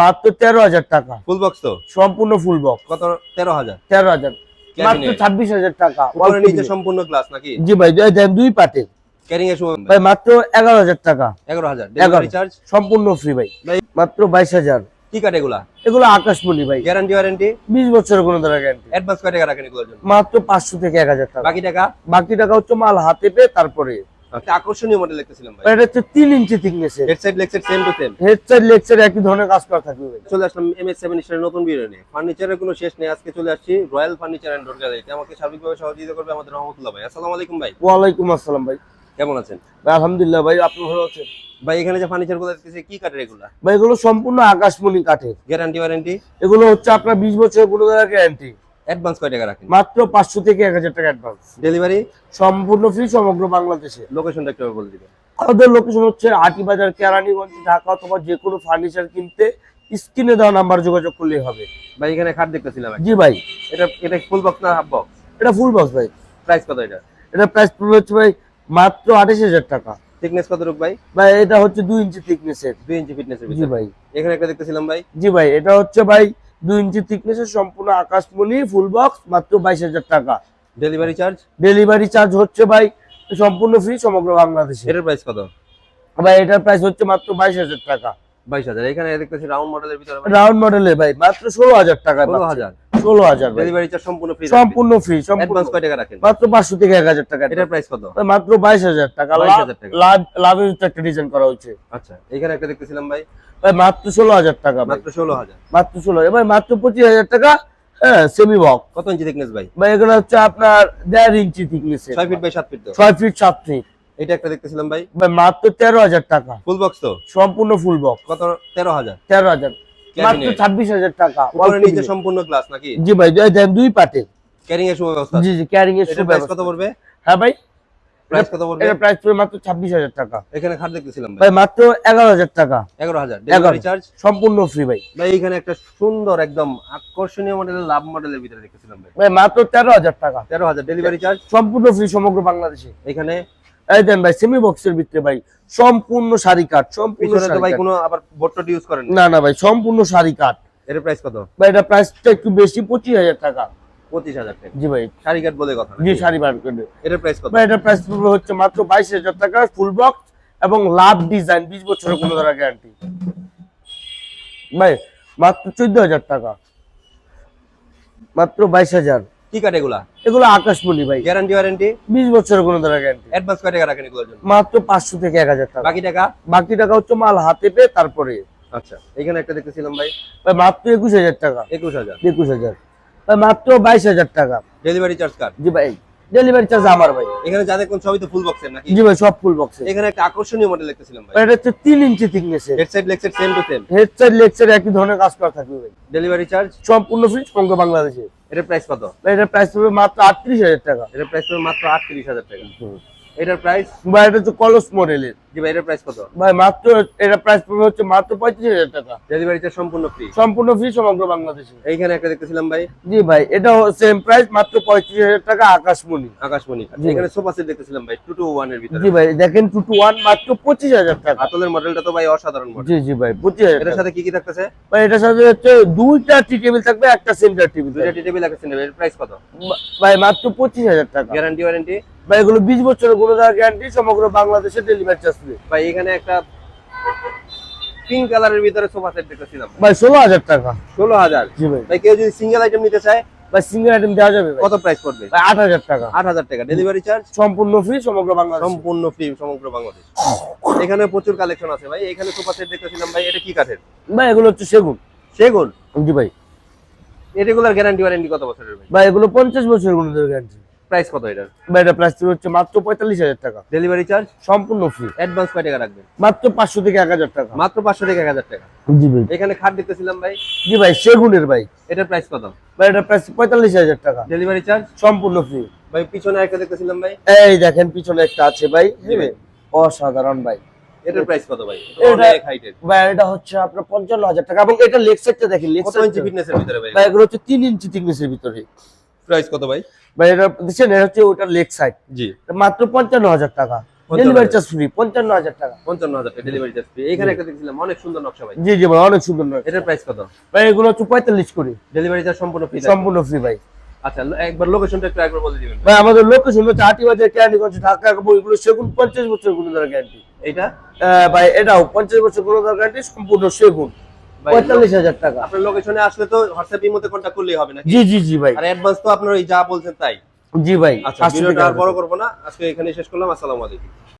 মাত্র তেরো হাজার টাকা। ফুল বক্স তো? সম্পূর্ণ ফুল বক্স কত? তেরো হাজার। তেরো হাজার। মাত্র ছাব্বিশ হাজার টাকা। নিচে সম্পূর্ণ গ্লাস নাকি? জি ভাই দুই পাটে। ক্যারিং এর সময় ভাই মাত্র এগারো হাজার টাকা। এগারো হাজার। চার্জ সম্পূর্ণ ফ্রি ভাই। মাত্র বাইশ হাজার। কি কাট এগুলা? এগুলো আকাশমণি ভাই। গ্যারান্টি ওয়ারেন্টি বিশ বছরের কোনো ধরনের গ্যারান্টি অ্যাডভান্স কয় টাকা রাখেন এগুলোর জন্য? মাত্র পাঁচশো থেকে এক হাজার টাকা। বাকি টাকা? বাকি টাকা হচ্ছে মাল হাতে পেয়ে তারপরে। আকর্ষণীয় মডেল দেখতেছিলাম ভাই। এটা হচ্ছে inch head side leg side same to same head side leg side একই ধরনের কাজ করা থাকবে ভাই। চলে আসলাম এম এস সেভেন নতুন ভিডিও নিয়ে ফার্নিচারের কোনো শেষ নেই আজকে চলে আসছি রয়্যাল ফার্নিচার অ্যান্ড ডোর গ্যালারিতে আমাকে সার্বিকভাবে সহযোগিতা করবে আমাদের রহমতুল্লাহ ভাই। আসসালামু আলাইকুম ভাই। আসসালাম ভাই। কেমন আছেন? ভাই আলহামদুলিল্লাহ ভাই আপনি ভালো আছেন? ভাই এখানে যে ফার্নিচারগুলো দেখতেছি কি কাঠের এগুলা? ভাই এগুলো সম্পূর্ণ আকাশমণি কাঠের। গ্যারান্টি ওয়ারেন্টি এগুলো হচ্ছে আপনার বিশ বছরের কোনো ধরনের গ্যারান্টি অ্যাডভান্স কয় টাকা রাখেন? মাত্র পাঁচশো থেকে এক হাজার টাকা অ্যাডভান্স ডেলিভারি সম্পূর্ণ ফ্রি সমগ্র বাংলাদেশে। লোকেশনটা একটু বলে দিবেন। আমাদের লোকেশন হচ্ছে আটি বাজার কেরানীগঞ্জ ঢাকা অথবা যে কোনো ফার্নিচার কিনতে স্ক্রিনে দেওয়া নাম্বার যোগাযোগ করলেই হবে। ভাই এখানে খাট দেখতেছিলাম। জি ভাই। এটা এটা ফুল বক্স না হাফ বক্স এটা ফুল বক্স ভাই। প্রাইস কত এটা? এটা প্রাইস পড়বে হচ্ছে ভাই মাত্র আঠাশ হাজার টাকা। থিকনেস কত রূপ ভাই? ভাই এটা হচ্ছে দুই ইঞ্চি থিকনেসের দুই ইঞ্চি ফিটনেসের জি ভাই। এখানে একটা দেখতেছিলাম ভাই। জি ভাই এটা হচ্ছে ভাই দুই ইঞ্চি থিকনেসের সম্পূর্ণ আকাশমণি ফুল বক্স মাত্র বাইশ হাজার টাকা। ডেলিভারি চার্জ ডেলিভারি চার্জ হচ্ছে ভাই সম্পূর্ণ ফ্রি সমগ্র বাংলাদেশে। এটার প্রাইস কত? ভাই এটার প্রাইস হচ্ছে মাত্র বাইশ হাজার টাকা। বাইশ হাজার। এখানে দেখতেছি রাউন্ড মডেলের ভিতরে রাউন্ড মডেলে ভাই মাত্র ষোলো হাজার টাকা ষোলো হাজার। ষোলো হাজার ভাই। ডেলিভারি চার্জ সম্পূর্ণ ফ্রি সম্পূর্ণ ফ্রি অ্যাডভান্স কয় টাকা রাখেন? মাত্র পাঁচশো থেকে এক হাজার টাকা। এটার প্রাইস কত? মাত্র বাইশ হাজার টাকা। 22,000 টাকা। লাভ লাভের একটা ডিজাইন করা হচ্ছে আচ্ছা এখানে একটা দেখতেছিলাম ভাই। ভাই মাত্র ষোলো হাজার টাকা মাত্র ষোলো হাজার। মাত্র ষোলো এবার মাত্র পঁচিশ হাজার টাকা হ্যাঁ সেমি বক্স কত ইঞ্চি থিকনেস ভাই? ভাই এগুলো হচ্ছে আপনার দেড় ইঞ্চি থিকনেস ফিট বাই সাত ফিট ছয় ফিট সাত ফিট এটা একটা দেখতেছিলাম ভাই। ভাই মাত্র তেরো হাজার টাকা। ফুল বক্স তো? সম্পূর্ণ ফুল বক্স কত? তেরো হাজার। তেরো হাজার। মাত্র ছাব্বিশ হাজার টাকা। নিচে সম্পূর্ণ গ্লাস নাকি? জি ভাই দেন দুই পাটে। ক্যারিং এর সুব্যবস্থা জি জি ক্যারিং এর প্রাইস কত পড়বে? হ্যাঁ ভাই। প্রাইস কত পড়বে? এটা প্রাইস পড়বে মাত্র ছাব্বিশ হাজার টাকা। এখানে খাট দেখতেছিলাম ভাই। ভাই মাত্র এগারো হাজার টাকা। এগারো হাজার। ডেলিভারি চার্জ সম্পূর্ণ ফ্রি ভাই। ভাই এখানে একটা সুন্দর একদম আকর্ষণীয় মডেলের লাভ মডেলের ভিতরে দেখতেছিলাম ভাই। মাত্র টাকা। তেরো হাজার। ডেলিভারি চার্জ সম্পূর্ণ ফ্রি সমগ্র বাংলাদেশে। এখানে এই দেন ভাই সেমি বক্সের ভিতরে ভাই সম্পূর্ণ শাড়ি কাট সম্পূর্ণ ভাই কোনো আবার বোটটো ইউজ করেন না না ভাই সম্পূর্ণ শাড়ি কাট। এর প্রাইস কত? ভাই এটা প্রাইসটা একটু বেশি পঁচিশ হাজার টাকা। পঁচিশ হাজার টাকা। জি ভাই। শাড়ি কাট বলে কথা জি? শাড়ি করে এটার প্রাইস কত? ভাই এটা প্রাইস হচ্ছে মাত্র বাইশ হাজার টাকা ফুল বক্স এবং লাভ ডিজাইন বিশ বছরের কোনো ধরনের গ্যারান্টি ভাই মাত্র চোদ্দ হাজার টাকা। মাত্র বাইশ হাজার। কি কাট এগুলা? এগুলো আকাশমণি ভাই। গ্যারান্টি ওয়ারেন্টি বিশ বছরের কোনো ধরনের গ্যারান্টি অ্যাডভান্স কয় টাকা রাখেন এগুলোর জন্য? মাত্র পাঁচশো থেকে এক হাজার টাকা। বাকি টাকা? বাকি টাকা হচ্ছে মাল হাতে পেয়ে তারপরে। আচ্ছা এখানে একটা দেখতেছিলাম ভাই। ভাই মাত্র একুশ হাজার টাকা। একুশ হাজার। একুশ হাজার। ভাই মাত্র বাইশ হাজার টাকা। ডেলিভারি চার্জ কাট জি ভাই। ডেলিভারি চার্জ আমার ভাই। এখানে যা দেখুন সবই তো ফুল বক্সের নাকি? জি ভাই সব ফুল বক্সে এখানে একটা আকর্ষণীয় মডেল দেখতেছিলাম ভাই। এটা হচ্ছে তিন inch থিকনেসের head side leg side same to same head side leg side একই ধরনের কাজ করা থাকবে ভাই। ডেলিভারি চার্জ সম্পূর্ণ ফ্রি সমগ্র বাংলাদেশে। এটার প্রাইস কত? ভাই এটার প্রাইস হবে মাত্র আটত্রিশ হাজার টাকা। এটার প্রাইস হবে মাত্র আটত্রিশ হাজার টাকা। এটার প্রাইস ভাই এটা হচ্ছে কলস মডেলের জি ভাই এটার প্রাইস কত? ভাই মাত্র এটা প্রাইস পড়বে হচ্ছে মাত্র পঁয়ত্রিশ হাজার টাকা। ডেলিভারি সম্পূর্ণ ফ্রি সম্পূর্ণ ফ্রি সমগ্র বাংলাদেশে। এইখানে একটা দেখতেছিলাম ভাই। জি ভাই এটা সেম প্রাইস মাত্র পঁয়ত্রিশ হাজার টাকা আকাশমণি। আকাশমণি। এখানে সোফা সেট দেখতেছিলাম ভাই টু টু ওয়ানের ভিতরে। জি ভাই দেখেন টু টু ওয়ান মাত্র পঁচিশ হাজার টাকা। আতলের মডেলটা তো ভাই অসাধারণ মডেল জি জি ভাই পঁচিশ হাজার সাথে কি কি থাকতেছে? ভাই এটার সাথে হচ্ছে দুইটা টি টেবিল থাকবে একটা সেন্টার টেবিল দুইটা টি টেবিল একটা এর প্রাইস কত? ভাই মাত্র পঁচিশ হাজার টাকা। গ্যারান্টি ওয়ারেন্টি ভাই এগুলো বিশ বছরের কোনো গ্যারান্টি সমগ্র বাংলাদেশে ডেলিভারি চার্জ ফ্রি ভাই এখানে একটা পিঙ্ক কালারের ভিতরে সোফা সেট দেখতেছিলাম। ভাই ষোলো হাজার টাকা। ষোলো হাজার? জি ভাই। ভাই কেউ যদি সিঙ্গেল আইটেম নিতে চায় ভাই সিঙ্গেল আইটেম দেওয়া যাবে ভাই। কত প্রাইস পড়বে? ভাই আট হাজার টাকা। আট হাজার টাকা। ডেলিভারি চার্জ সম্পূর্ণ ফ্রি সমগ্র বাংলাদেশ। সম্পূর্ণ ফ্রি সমগ্র বাংলাদেশ। এখানে প্রচুর কালেকশন আছে ভাই। এখানে সোফা সেট দেখতেছিলাম ভাই এটা কি কাঠের? ভাই এগুলো হচ্ছে সেগুন। সেগুন? জি ভাই। এগুলার গ্যারান্টি ওয়ারেন্টি কত বছরের ভাই? ভাই এগুলো পঞ্চাশ বছরের কোনো গ্যারান্টি প্রাইস কত এটার? এটা প্রাইস হচ্ছে মাত্র পঁয়তাল্লিশ হাজার টাকা। ডেলিভারি চার্জ সম্পূর্ণ ফ্রি অ্যাডভান্স কয় টাকা রাখবেন? মাত্র পাঁচশো থেকে এক হাজার টাকা। মাত্র পাঁচশো থেকে এক হাজার টাকা। জি ভাই। এখানে খাট দেখতেছিলাম ভাই। জি ভাই সেগুনের ভাই। এটার প্রাইস কত? ভাই এটা প্রাইস পঁয়তাল্লিশ হাজার টাকা। ডেলিভারি চার্জ সম্পূর্ণ ফ্রি ভাই পিছনে একটা দেখতেছিলাম ভাই। এই দেখেন পিছনে একটা আছে ভাই। জি ভাই। অসাধারণ ভাই। এটার প্রাইস কত ভাই? এটা- অনেক হাইটের ভাই এটা হচ্ছে আপনার পঞ্চান্ন হাজার টাকা। এবং এটা লেগ সাইডটা দেখেন লেগ কত ইঞ্চি ফিটনেসের ভিতরে ভাই? ভাই এগুলো হচ্ছে তিন ইঞ্চি থিকনেসের ভিতরে। প্রাইস কত ভাই? ভাই এটা দিচ্ছেন এটা হচ্ছে ওটার লেগ সাইড জি। মাত্র পঞ্চান্ন হাজার টাকা। ডেলিভারি চার্জ ফ্রি পঞ্চান্ন হাজার টাকা। পঞ্চান্ন হাজার টাকা ডেলিভারি চার্জ ফ্রি এখানে একটা দেখছিলাম অনেক সুন্দর নকশা ভাই। জি জি ভাই অনেক সুন্দর নয় এটার প্রাইস কত? ভাই এগুলো হচ্ছে পঁয়তাল্লিশ করে। ডেলিভারি চার্জ সম্পূর্ণ ফ্রি সম্পূর্ণ ফ্রি ভাই। আচ্ছা একবার লোকেশনটা একটু একবার বলে দিবেন। ভাই আমাদের লোকেশন হচ্ছে আটি বাজার ঢাকা বইগুলো সেগুন পঞ্চাশ বছর গ্যারান্টি এইটা ভাই এটাও পঞ্চাশ বছর ধরনের গ্যারান্টি সম্পূর্ণ সেগুন। পঁয়তাল্লিশ হাজার টাকা। আপনার লোকেশনে আসলে তো হোয়াটসঅ্যাপ ইমোতে কন্ট্যাক্ট করলেই হবে না জি জি জি ভাই। আর অ্যাডভান্স তো আপনার ওই যা বলছেন তাই। জি ভাই আচ্ছা ভিডিওটা আর বড় করব না। আজকে এখানে শেষ করলাম। আসসালামু আলাইকুম।